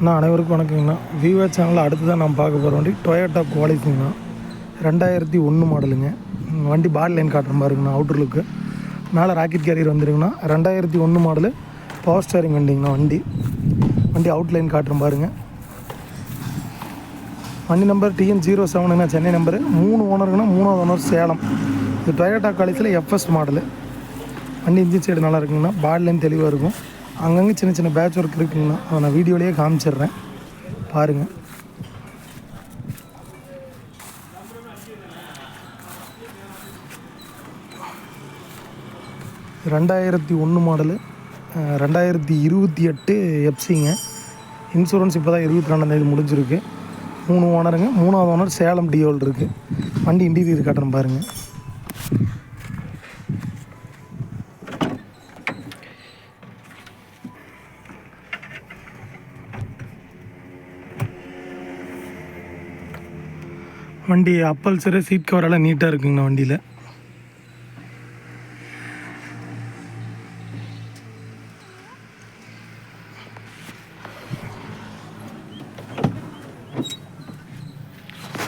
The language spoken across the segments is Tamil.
அண்ணா அனைவருக்கும் வணக்கங்கண்ணா. விவோ சேனலில் அடுத்து தான் நான் பார்க்க போகிற வண்டி. டொயோட்டா குவாலிட்டிங்கண்ணா ரெண்டாயிரத்தி ஒன்று மாடலுங்க வண்டி பாடி லைன் காட்டுற மாதிரிங்கண்ணா அவுட்டர் லுக்கு மேலே ராக்கெட் கேரியர் வந்துருங்கண்ணா. ரெண்டாயிரத்தி ஒன்று மாடலு பவர் ஸ்டேரிங் வண்டிங்கண்ணா வண்டி. வண்டி அவுட் லைன் காட்டுற பாருங்க வண்டி நம்பர் டிஎன் ஜீரோ செவனுங்கண்ணா சென்னை நம்பரு மூணு ஓனருங்கண்ணா மூணாவது ஓனர் சேலம். இது டொயோட்டா காலேஜில் எஃப்எஸ் மாடலு வண்டி இன்ஜின் சைடு நல்லா இருக்குங்கண்ணா. பாடி லைன் தெளிவாக இருக்கும். அங்கங்கே சின்ன சின்ன பேட்ச் ஒர்க் இருக்குங்கண்ணா அதை நான் வீடியோலேயே காமிச்சிடுறேன். பாருங்கள் ரெண்டாயிரத்தி ஒன்று மாடலு ரெண்டாயிரத்தி இருபத்தி எட்டு எஃப்சிங்க இன்சூரன்ஸ் இப்போ தான் இருபத்தி ரெண்டாந்தேதி முடிஞ்சிருக்கு. மூணு ஓனருங்க மூணாவது ஓனர் சேலம் டியோல் இருக்குது வண்டி இன்டீரியர் காட்டுறேன் பாருங்கள் வண்டி அப்பல்சரு சீட் கவரெல்லாம் நீட்டாக இருக்குங்கண்ணா வண்டியில்.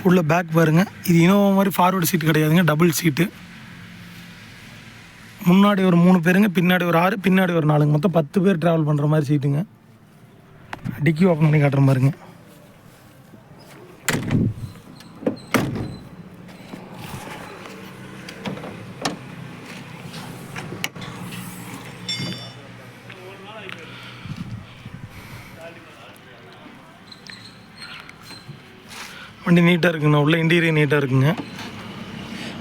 உள்ள பேக் பாருங்க. இது இனோவா மாதிரி ஃபார்வர்டு சீட் கிடையாதுங்க டபுள் சீட்டு முன்னாடி ஒரு மூணு பேருங்க பின்னாடி ஒரு ஆறு பின்னாடி ஒரு நாலுங்க. மொத்தம் பத்து பேர் ட்ராவல் பண்ணுற மாதிரி சீட்டுங்க டிக்கி ஓப்பன் பண்ணி காட்டுற மாதிரிங்க. வண்டி நீட்டாக இருக்குங்கண்ணா உள்ள இன்டீரியர் நீட்டாக இருக்குங்க.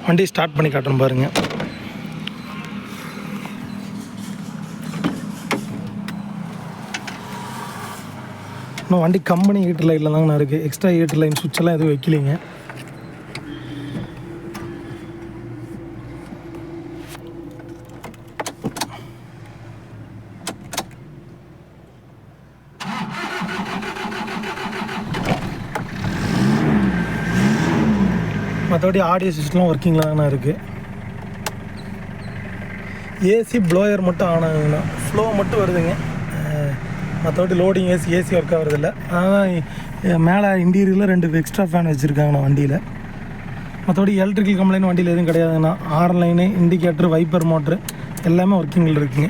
வண்டி ஸ்டார்ட் பண்ணி காட்டுறேன் பாருங்க. இன்னும் வண்டி கம்பெனி ஹீட்டர் லைட்டில் தாங்கண்ணா இருக்குது எக்ஸ்ட்ரா ஹீட்டர் லைன் சுவிட்செல்லாம் எதுவும் வைக்கலைங்க. மற்றபடி ஆடியோ சிஸ்டம்லாம் ஒர்க்கிங்கில் தானே இருக்குது ஏசி ப்ளோயர் மட்டும் ஆன் ஃப்ளோ மட்டும் வருதுங்க. மற்றபடி லோடிங் ஏசி ஏசி ஒர்க் ஆகிறதில்ல அதனால் மேலே இன்டீரியரில் ரெண்டு எக்ஸ்ட்ரா ஃபேன் வச்சுருக்காங்கண்ணா வண்டியில். மற்றபடி எலக்ட்ரிக்கல் கம்ப்ளைண்ட் வண்டியில் எதுவும் கிடையாதுங்கண்ணா. R line indicator wiper motor எல்லாமே ஒர்க்கிங்கில் இருக்குங்க.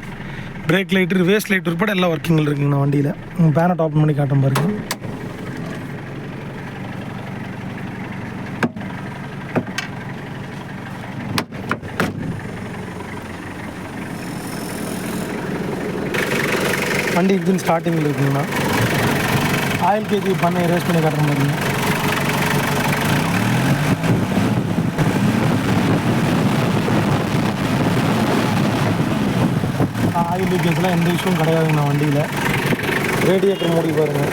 பிரேக் லைட்டு வேஸ்ட் லைட் உட்பட எல்லாம் ஒர்க்கிங்கில் இருக்குங்கண்ணா வண்டியில். பேனட் ஓப்பன் பண்ணி காட்டும் பாருங்கள் வண்டி இன்ஜின் ஸ்டார்டிங்கில் இருக்குங்கண்ணா ஆயில் கேஜி பண்ணை ரேஸ் பண்ணி கட்டுற மாதிரிங்க ஆயில் லீக்கேஜ்லாம் எந்த இஷ்யூவும் கிடையாதுங்கண்ணா வண்டியில். ரேடியேட்டர் மூடி பாருங்கள்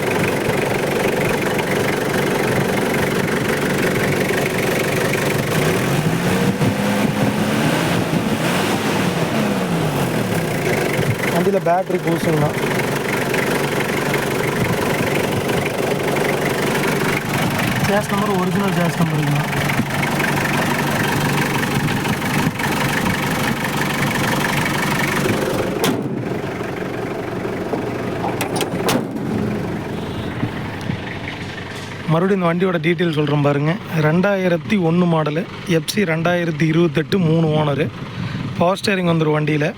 வண்டியில் பேட்ரி புதுசுங்கண்ணா கேஸ் நம்பர் ஒரிஜினல் கேஸ் நம்பருங்கண்ணா மறுபடியும் இந்த வண்டியோட டீட்டெயில் சொல்கிறேன் பாருங்கள் ரெண்டாயிரத்தி ஒன்று மாடலு எஃப்சி ரெண்டாயிரத்தி இருபத்தெட்டு மூணு ஓனரு பவர் ஸ்டேரிங் வந்துடும் வண்டியில்.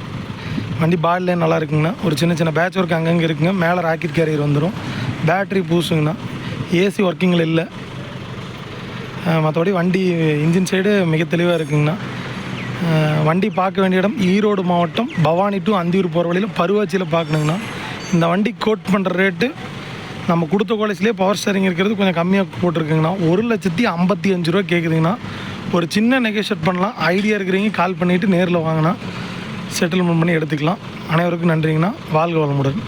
வண்டி பாடிலே நல்லா இருக்குங்கண்ணா. ஒரு சின்ன சின்ன பேட்ச் ஒர்க் அங்கங்கே இருக்குங்க. மேலே ராக்கெட் கேரியர் வந்துடும் பேட்ரி பூசுங்கண்ணா. ஏசி ஒர்க்கிங்கில் இல்லை. மற்றபடி வண்டி இன்ஜின் சைடு மிக தெளிவாக இருக்குங்கண்ணா. வண்டி பார்க்க வேண்டிய இடம் ஈரோடு மாவட்டம் பவானி டு அந்தியூர் போகிற வழியில் பருவாச்சியில் பார்க்கணுங்கண்ணா. இந்த வண்டி கோட் பண்ணுற ரேட்டு நம்ம கொடுத்த காலேஜ்லேயே பவர் ஸ்டேரிங் இருக்கிறது கொஞ்சம் கம்மியாக போட்டிருக்குங்கண்ணா. ஒரு லட்சத்தி ஐம்பத்தி அஞ்சு ரூபா கேட்குதுங்கண்ணா ஒரு சின்ன நெகோஷியேட் பண்ணலாம். ஐடியா இருக்கிறீங்க கால் பண்ணிவிட்டு நேரில் வாங்கினா செட்டில்மெண்ட் பண்ணி எடுத்துக்கலாம். அனைவருக்கும் நன்றிங்கண்ணா. வாழ்க வளமுடன்.